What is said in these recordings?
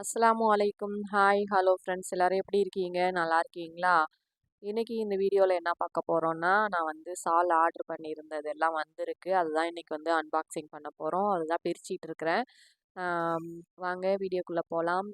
அஸ்ஸலாமு அலைக்கும். Hi hello friends. எல்லோரும் எப்படி இருக்கீங்க? நல்லா இருக்கீங்களா? இன்றைக்கி இந்த வீடியோவில் என்ன பார்க்க போகிறோன்னா நான் வந்து சால் ஆர்டர் பண்ணியிருந்தது. எல்லாம் வந்திருக்கு. அதுதான் இன்றைக்கி வந்து அன்பாக்சிங் பண்ண போகிறோம் அதுதான் பிரிச்சிட்டு இருக்கிறேன். வாங்க வீடியோக்குள்ளே போகலாம்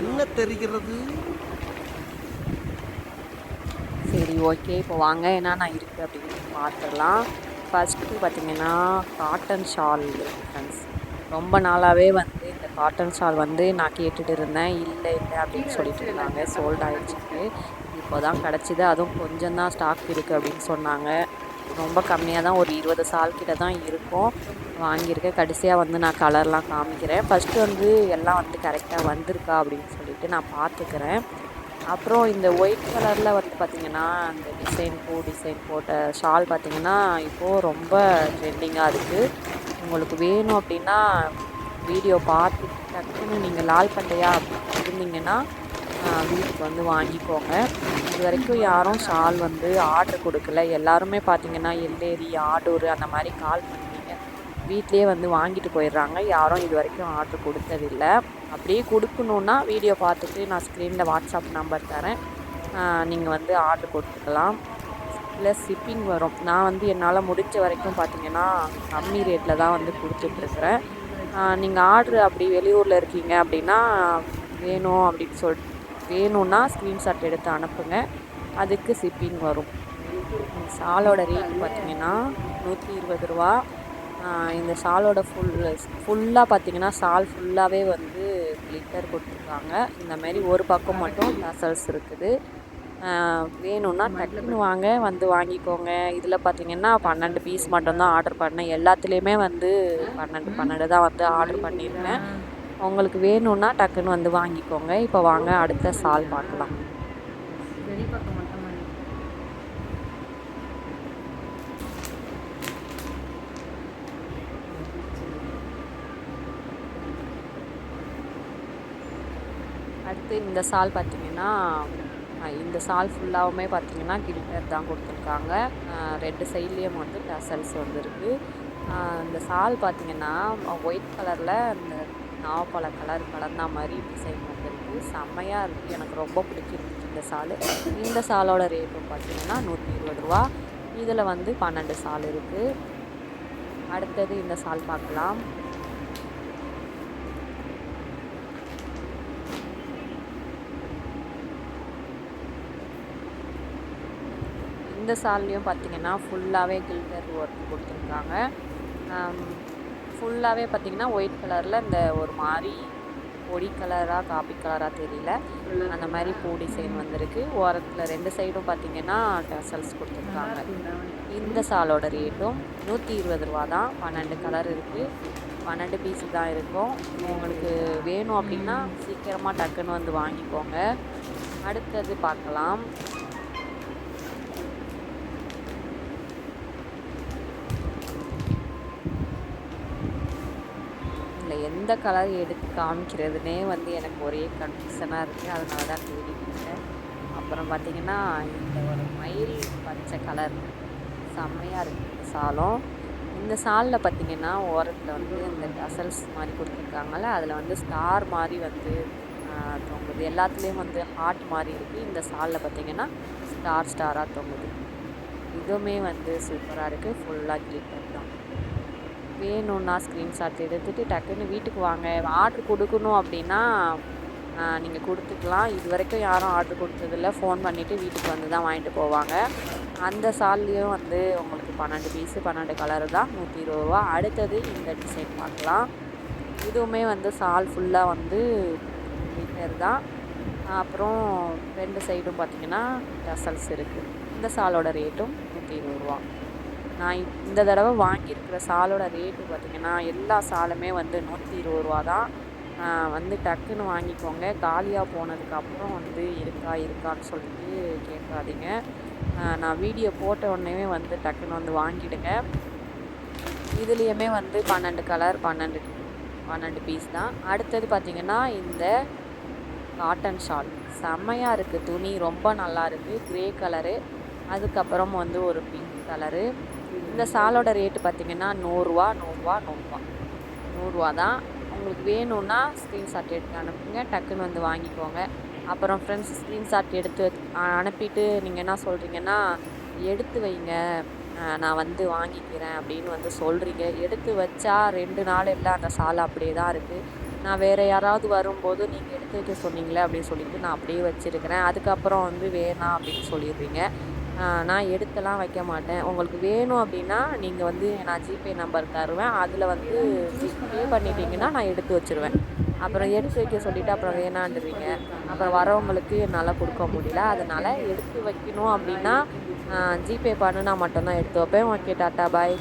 என்ன தெரிகிறது? சரி ஓகே இப்போ வாங்க. என்னென்ன இருக்குது அப்படின்னு பார்த்துடலாம். ஃபஸ்ட்டு பார்த்தீங்கன்னா காட்டன் ஷால் ஃப்ரெண்ட்ஸ் ரொம்ப நாளாகவே வந்து இந்த காட்டன் ஷால் வந்து நான் கேட்டுட்டு இருந்தேன். இல்லை இல்லை அப்படின்னு சொல்லிட்டு இருந்தாங்க. சோல்ட் ஆகிடுச்சிட்டு இப்போ தான் கிடச்சிது. அதுவும் கொஞ்சம் தான் ஸ்டாக் இருக்குது அப்படின்னு சொன்னாங்க. ரொம்ப கம்மியாக தான் ஒரு இருபது சால் கிட்ட தான் இருக்கும். வாங்கியிருக்கேன். கடைசியாக வந்து நான் கலர்லாம் காமிக்கிறேன். ஃபஸ்ட்டு வந்து எல்லாம் வந்து கரெக்டாக வந்திருக்கா அப்படின்னு சொல்லிட்டு நான் பார்த்துக்கிறேன். அப்புறம் இந்த ஒயிட் கலரில் வந்து பார்த்திங்கன்னா அந்த டிசைன் பூ டிசைன் போட்ட ஷால் பார்த்திங்கன்னா இப்போது ரொம்ப ட்ரெண்டிங்காக இருக்குது உங்களுக்கு வேணும் அப்படின்னா வீடியோ பார்த்து டக்குன்னு நீங்கள் லால் பண்டையா இருந்தீங்கன்னா வீட்டுக்கு வந்து வாங்கிக்கோங்க. இது வரைக்கும் யாரும் ஷால் வந்து ஆர்டர் கொடுக்கல. எல்லாருமே பார்த்தீங்கன்னா எல்லேரி ஆடூர் அந்த மாதிரி கால் பண்ணி வீட்லேயே வந்து வாங்கிட்டு போயிடுறாங்க. யாரும் இது வரைக்கும் ஆர்டர் கொடுத்ததில்ல. அப்படியே கொடுக்கணுன்னா வீடியோ பார்த்துட்டு நான் ஸ்க்ரீனில் வாட்ஸ்அப் நம்பர் தரேன். நீங்கள் வந்து ஆர்டர் கொடுத்துக்கலாம். ப்ளஸ் ஷிப்பிங் வரும். நான் வந்து என்னால் முடிஞ்ச வரைக்கும் பார்த்தீங்கன்னா கம்மி ரேட்டில் தான் வந்து கொடுத்துட்ருக்குறேன். நீங்கள் ஆர்டர் அப்படி வெளியூரில் இருக்கீங்க அப்படின்னா வேணும் அப்படின்னு சொல் வேணும்னா ஸ்க்ரீன்ஷாட் எடுத்து அனுப்புங்க. அதுக்கு ஷிப்பிங் வரும். சாலோட ரேட் பார்த்திங்கன்னா நூற்றி இருபது ரூபா. இந்த ஷாலோட ஃபுல் ஃபுல்லாக பார்த்தீங்கன்னா ஷால் ஃபுல்லாகவே வந்து glitter கொடுத்துருக்காங்க. இந்த மாதிரி ஒரு பக்கம் மட்டும் டசல்ஸ் இருக்குது. வேணும்னா டக்குன்னு வாங்க வந்து வாங்கிக்கோங்க. இதில் பார்த்தீங்கன்னா பன்னெண்டு பீஸ் மட்டும்தான் ஆர்டர் பண்ணேன். எல்லாத்துலேயுமே வந்து பன்னெண்டு பன்னெண்டு தான் வந்து ஆர்டர் பண்ணியிருக்கேன். உங்களுக்கு வேணும்னா டக்குன்னு வந்து வாங்கிக்கோங்க. இப்போ வாங்க அடுத்த சால் பார்க்கலாம் வெளிப்பக்கம் மட்டும் பண்ணி அடுத்து இந்த சால் பார்த்தீங்கன்னா இந்த சால் ஃபுல்லாகவுமே பார்த்தீங்கன்னா கில்டர் தான் கொடுத்துருக்காங்க. ரெண்டு சைட்லேயும் வந்து டசல்ஸ் வந்துருக்கு. இந்த சால் பார்த்தீங்கன்னா ஒயிட் கலரில் அந்த நாவப்பழ கலர் கலந்த மாதிரி டிசைன் வந்துருக்கு. செம்மையாக இருக்குது எனக்கு ரொம்ப பிடிச்சிருந்துச்சு இந்த சால். இந்த சாலோட ரேட்டும் பார்த்தீங்கன்னா நூற்றி இருபது ரூபா. இதில் வந்து பன்னெண்டு சால் இருக்குது அடுத்தது இந்த சால் பார்க்கலாம். இந்த சால்லையும் பார்த்தீங்கன்னா ஃபுல்லாகவே கில்டர் ஒர்க் கொடுத்துருக்காங்க. ஃபுல்லாகவே பார்த்தீங்கன்னா ஒயிட் கலரில் இந்த ஒரு மாதிரி பொடி கலராக காப்பி கலராக தெரியல. அந்த மாதிரி பூ டிசைன் வந்திருக்கு. ஓரத்தில் ரெண்டு சைடும் பார்த்தீங்கன்னா டசல்ஸ் கொடுத்துருக்காங்க. இந்த சாலோட ரேட்டும் நூற்றி இருபது ரூபா தான். பன்னெண்டு கலர் இருக்குது பன்னெண்டு பீஸ் தான் இருக்கும். உங்களுக்கு வேணும் அப்படின்னா சீக்கிரமாக டக்குன்னு வந்து வாங்கிக்கோங்க. அடுத்தது பார்க்கலாம் இதில் எந்த கலர் எடுத்து காமிக்கிறதுனே வந்து எனக்கு ஒரே கன்ஃபியூஷனாக இருக்குது அதனால தான் தேடிக்கிட்டேன் அப்புறம் பார்த்தீங்கன்னா இந்த ஒரு மயில் பச்சை கலர் செம்மையாக இருக்குது இந்த சாலம். இந்த சாலில் பார்த்தீங்கன்னா ஓரத்தில் வந்து இந்த டசல்ஸ் மாதிரி கொடுத்துருக்காங்கல்ல அதில் வந்து ஸ்டார் மாதிரி வந்து தொங்குது. எல்லாத்துலேயும் வந்து ஹார்ட் மாதிரி இருக்குது இந்த சாலில் பார்த்தீங்கன்னா ஸ்டார் ஸ்டாராக தொங்குது. இதுவுமே வந்து சூப்பராக இருக்குது ஃபுல்லாக கிளிட்டர் தான். வேணும்னா ஸ்க்ரீன்ஷாட் எடுத்துகிட்டு டக்குன்னு வீட்டுக்கு வாங்க. ஆர்டர் கொடுக்கணும் அப்படின்னா நீங்கள் கொடுத்துக்கலாம். இது வரைக்கும் யாரும் ஆர்டர் கொடுத்ததில்ல. ஃபோன் பண்ணிவிட்டு வீட்டுக்கு வந்து தான் வாங்கிட்டு போவாங்க. அந்த சால்லையும் வந்து உங்களுக்கு பன்னெண்டு பீஸு பன்னெண்டு கலர் தான். நூற்றி இருபது ரூபா. அடுத்தது இந்த டிசைன் பார்க்கலாம். இதுவுமே வந்து சால் ஃபுல்லாக வந்து மீட்டர் தான். அப்புறம் ரெண்டு சைடும் பார்த்தீங்கன்னா டசல்ஸ் இருக்குது இந்த சாலோட ரேட்டும் நூற்றி இருபது ரூபா. நான் இந்த தடவை வாங்கியிருக்கிற சாலோட ரேட்டு பார்த்தீங்கன்னா எல்லா சாலுமே வந்து நூற்றி இருபது ரூபா தான். வந்து டக்குன்னு வாங்கிக்கோங்க. காலியாக போனதுக்கப்புறம் வந்து இருக்கா இருக்கான்னு சொல்லிட்டு கேட்காதீங்க. நான் வீடியோ போட்ட உடனே வந்து டக்குன்னு வந்து வாங்கிடுங்க. இதுலேயுமே வந்து பன்னெண்டு கலர் பன்னெண்டு பன்னெண்டு பீஸ் தான். அடுத்தது பார்த்திங்கன்னா இந்த காட்டன் ஷால். செம்மையாக இருக்குது துணி ரொம்ப நல்லா இருக்குது க்ரே கலரு. அதுக்கப்புறம் வந்து ஒரு பிங்க் கலரு. இந்த ஷாலோட ரேட்டு பார்த்திங்கன்னா நூறுரூவா நூறுரூவா நூறுரூவா நூறுரூவா தான். உங்களுக்கு வேணும்னா ஸ்க்ரீன்ஷாட் எடுத்து அனுப்புங்க. டக்குன்னு வந்து வாங்கிக்கோங்க. அப்புறம் ஃப்ரெண்ட்ஸ் ஸ்க்ரீன்ஷாட் எடுத்து அனுப்பிட்டு நீங்கள் என்ன சொல்கிறீங்கன்னா எடுத்து வைங்க. நான் வந்து வாங்கிக்கிறேன் அப்படின்னு வந்து சொல்கிறீங்க எடுத்து வச்சா ரெண்டு நாள் இல்லை அந்த சாலை அப்படியே தான் இருக்குது நான் வேறு யாராவது வரும்போது நீங்கள் எடுத்து வைக்க சொன்னீங்களே அப்படின்னு சொல்லிட்டு நான் அப்படியே வச்சுருக்கிறேன். அதுக்கப்புறம் வந்து வேணாம் அப்படின்னு சொல்லிடுறீங்க. நான் எடுத்தெல்லாம் வைக்க மாட்டேன் உங்களுக்கு வேணும் அப்படின்னா நீங்கள் வந்து நான் ஜிபே நம்பர் தருவேன். அதில் வந்து பே பண்ணிட்டீங்கன்னா நான் எடுத்து வச்சுருவேன். அப்புறம் எடுத்து வைக்க சொல்லிவிட்டு அப்புறம் வேணான்றீங்க அப்புறம் வரவங்களுக்கு என்னால் கொடுக்க முடியல. அதனால் எடுத்து வைக்கணும் அப்படின்னா ஜிபே பண்ணுனா மட்டும்தான் எடுத்து வைப்பேன். Okay tata bye.